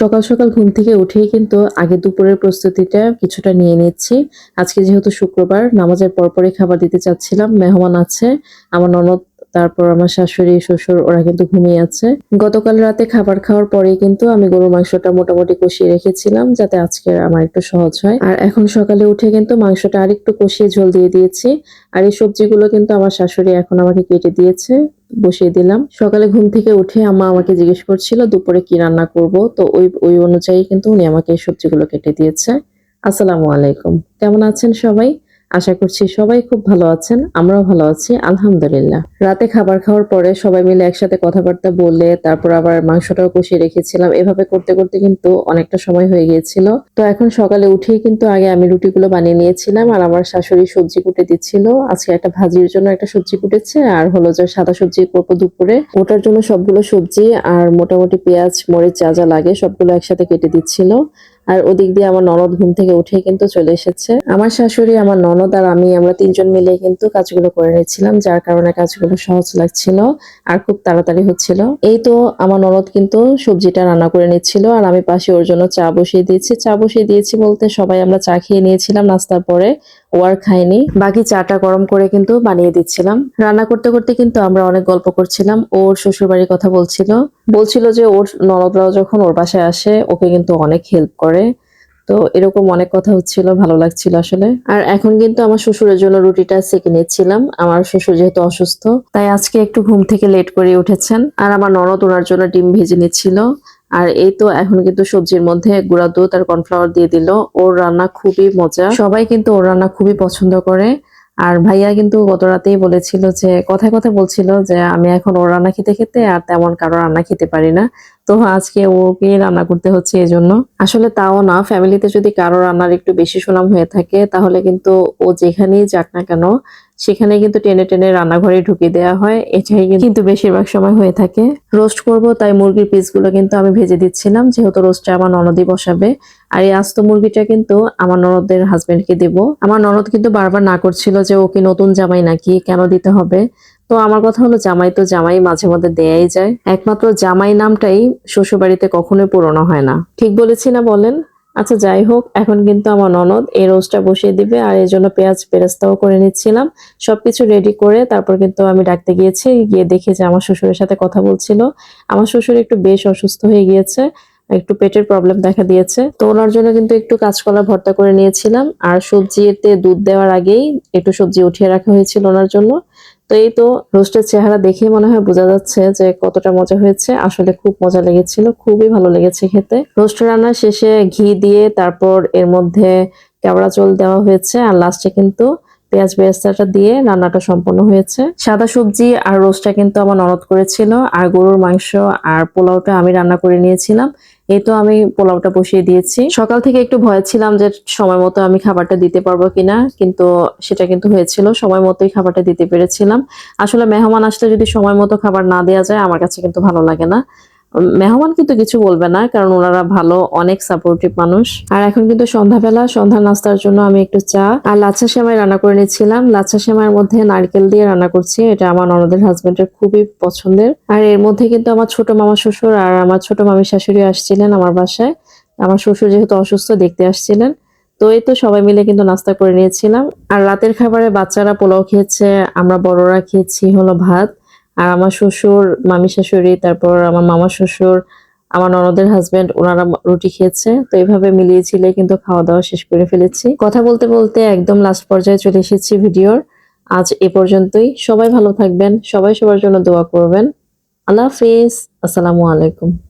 সকাল সকাল ঘুম থেকে উঠেই কিন্তু আগে দুপুরের প্রস্তুতিটা কিছুটা নিয়ে নিচ্ছি। আজকে যেহেতু শুক্রবার, নামাজের পরপরই খাবার দিতে চাচ্ছিলাম, মেহমান আছে, আমার ননদ, তারপর আমার শাশুড়ি, শ্বশুর, ওরা কিন্তু ঘুমিয়ে আছে। গতকাল রাতে খাবার খাওয়ার পরেই কিন্তু আমি গরুর মাংসটা মোটামুটি কষিয়ে রেখেছিলাম, যাতে আজকে আমার একটু সহজ হয়। আর এখন সকালে উঠে কিন্তু মাংসটা আরেকটু কষিয়ে ঝোল দিয়ে দিয়েছি, আর এই সবজিগুলো কিন্তু আমার শাশুড়ি এখন আমাকে কেটে দিয়েছে। বসিয়ে দিলাম। সকালে ঘুম থেকে উঠে আমা আমাকে জিজ্ঞেস করছিল, দুপুরে কি রান্না করব? তো ওই ওই অনুযায়ী কিন্তু উনি আমাকে সবজিগুলো কেটে দিয়েছে। আসসালামু আলাইকুম। কেমন আছেন সবাই? আশা করছি সবাই খুব ভালো আছেন, আমরাও ভালো আছি, আলহামদুলিল্লাহ। রাতে খাবার খাওয়ার পরে সবাই মিলে একসাথে কথাবার্তা বলে, তারপর আবার মাংসটাও কষিয়ে রেখেছিলাম। এভাবে করতে করতে কিন্তু অনেকটা সময় হয়ে গিয়েছিল। তো এখন সকালে উঠেই কিন্তু আগে আমি রুটিগুলো বানিয়ে নিয়েছিলাম, আর আমার শাশুড়ি সবজি কুটে দিচ্ছিল। আজকে একটা ভাজির জন্য একটা সবজি কুটেছে, আর হলো যে সাদা সবজি করব দুপুরে। ওটার জন্য সবগুলো সবজি আর মোটামুটি পেঁয়াজ, মরিচ যা যা লাগে সবগুলো একসাথে কেটে দিচ্ছিল। আর ওদিক দিয়ে আমার ননদ ঘুম থেকে উঠে কিন্তু চলে এসেছে। আমার শাশুড়ি, আমার ননদ আর আমি, আমরা তিনজন মিলে কিন্তু কাজগুলো করে নিচ্ছিলাম যার কারণে কাজগুলো সহজ লাগছিল আর খুব তাড়াতাড়ি হচ্ছিল। এই তো আমার ননদ কিন্তু সবজিটা রান্না করে নিচ্ছিল আর আমি পাশে ওর জন্য চা বসিয়ে দিয়েছি। চা বসিয়ে দিয়েছি বলতে সবাই আমরা চা খেয়ে নিয়েছিলাম, নাস্তার পরে ও আর খাইনি বাকি চাটা গরম করে কিন্তু বানিয়ে দিচ্ছিলাম। রান্না করতে করতে কিন্তু আমরা অনেক গল্প করছিলাম। ওর শ্বশুর বাড়ির কথা বলছিল বলছিল যে ওর ননদরাও যখন ওর বাসায় আসে, ওকে কিন্তু অনেক হেল্প করে। তো এরকম অনেক কথা হচ্ছিল, ভালো লাগছিল আসলে। আর এখন কিন্তু আমার শ্বশুরের জন্য রুটিটা সেকে নিচ্ছিলাম আমার শ্বশুর যেহেতু অসুস্থ, তাই আজকে একটু ঘুম থেকে লেট করে উঠেছেন। আর আমার ননদ ওনার জন্য ডিম ভেজে নিচ্ছিল। আর এই তো এখন কিন্তু সবজির মধ্যে গুঁড়া দুধ আর কর্নফ্লাওয়ার দিয়ে দিল। ওর রান্না খুবই মজা সবাই কিন্তু ওর রান্না খুবই পছন্দ করে। আর ভাইয়া কিন্তু গত রাতেই বলেছিল যে, কথায় কথা বলছিল যে, আমি এখন ওর রান্না খেতে খেতে আর তেমন কারও রান্না খেতে পারি না। তো আজকে ওকে রান্না করতে হচ্ছে এই জন্য আসলে তাও না ফ্যামিলিতে যদি কারও রান্নার একটু বেশি সুনাম হয়ে থাকে, তাহলে কিন্তু ও যেখানেই যাক না কেন সেখানে কিন্তু টেনে টেনে রান্নাঘরে ঢুকিয়ে দেওয়া হয়। এটাই কিন্তু বেশিরভাগ সময় হয়ে থাকে। রোস্ট করব, তাই মুরগির পিসগুলো কিন্তু আমি ভেজে দিচ্ছিলাম, যেহেতু রোস্টটা আমার ননদই বসাবে। আর এই আস্ত মুরগিটা কিন্তু আমার ননদের হাজবেন্ডকে দেব। আমার ননদ কিন্তু বারবার না করছিল যে ওকে নতুন জামাই নাকি কেন দিতে হবে। তো আমার কথা হলো, জামাই তো জামাই, মাঝে মধ্যে দেয়াই যায়। একমাত্র জামাই নামটাই শ্বশুরবাড়িতে কখনোই পুরনো হয় না। ঠিক বলেছি না বলেন? আচ্ছা যাই হোক, এখন কিন্তু আমার ননদ এই রোজটা বসিয়ে দিবে আর এই জন্য পেঁয়াজ পেরেস্তাও করে নিচ্ছিলাম। সবকিছু রেডি করে তারপর কিন্তু আমি ডাকতে গিয়েছি, গিয়ে দেখি যে আমার শ্বশুরের সাথে কথা বলছিল। আমার শ্বশুর একটু বেশ অসুস্থ হয়ে গিয়েছে, একটু পেটের প্রবলেম দেখা দিয়েছে। তো ওনার জন্য কিন্তু একটু কাঁচকলা ভর্তা করে নিয়েছিলাম। আর সবজিতে দুধ দেওয়ার আগেই একটু সবজি উঠিয়ে রাখা হয়েছিল ওনার জন্য। তো এই তো রোস্টের চেহারা দেখেই মনে হয় বোঝা যাচ্ছে যে কতটা মজা হয়েছে। আসলে খুব মজা লেগেছিল, খুবই ভালো লেগেছে খেতে। রোস্ট রান্না শেষে ঘি দিয়ে তারপর এর মধ্যে কেওড়া চল দেওয়া হয়েছে। আর লাস্টে কিন্তু পেঁয়াজ বেরেস্তাটা দিয়ে রান্নাটা সম্পন্ন হয়েছে। সাদা সবজি আর রোস্টটা কিন্তু আমার ননদ করেছিল, আর গরুর মাংস আর পোলাওটা আমি রান্না করে নিয়েছিলাম। এই তো আমি পোলাওটা বসিয়ে দিয়েছি। সকাল থেকে একটু ভয় ছিলাম যে সময় মতো আমি খাবারটা দিতে পারব কিনা, কিন্তু সেটা কিন্তু হয়েছিল, সময় মতোই খাবারটা দিতে পেরেছিলাম। আসলে মেহমান আসলে যদি সময় মতো খাবার না দেওয়া যায়, আমার কাছে কিন্তু ভালো লাগে না। মেহমান কিন্তু কিছু বলবে না, কারণ ওনারা ভালো, অনেক সাপোর্টিভ মানুষ। আর এখন কিন্তু সন্ধ্যাবেলা, সন্ধ্যা নাস্তার জন্য আমি একটু চা আর লাচ্ছা সেমাই রান্না করে নিচ্ছিলাম। লাচ্ছা সেমাইয়ের মধ্যে নারকেল দিয়ে রান্না করছি, এটা আমার ননদের হাজবেন্ডের খুবই পছন্দের। আর এর মধ্যে কিন্তু আমার ছোট মামা শ্বশুর আর আমার ছোট মামি শাশুড়ি আসছিলেন আমার বাসায়। আমার শ্বশুর যেহেতু অসুস্থ, দেখতে আসছিলেন। তো এই তো সবাই মিলে কিন্তু নাস্তা করে নিয়েছিলাম। আর রাতের খাবারে বাচ্চারা পোলাও খেয়েছে, আমরা বড়রা খেয়েছি হলো ভাত। আর আমার শ্বশুর, মামি শাশুড়ি, তারপর আমার মামা শ্বশুর, আমার ননদের হাজবেন্ড ওনারা রুটি খেয়েছে। তো এইভাবে মিলিয়েছিলে কিন্তু খাওয়া দাওয়া শেষ করে ফেলেছি। কথা বলতে বলতে একদম লাস্ট পর্যায়ে চলে এসেছি ভিডিওর। আজ এ পর্যন্তই। সবাই ভালো থাকবেন। সবাই সবার জন্য দোয়া করবেন। আল্লাহ হাফিজ। আসসালামু আলাইকুম।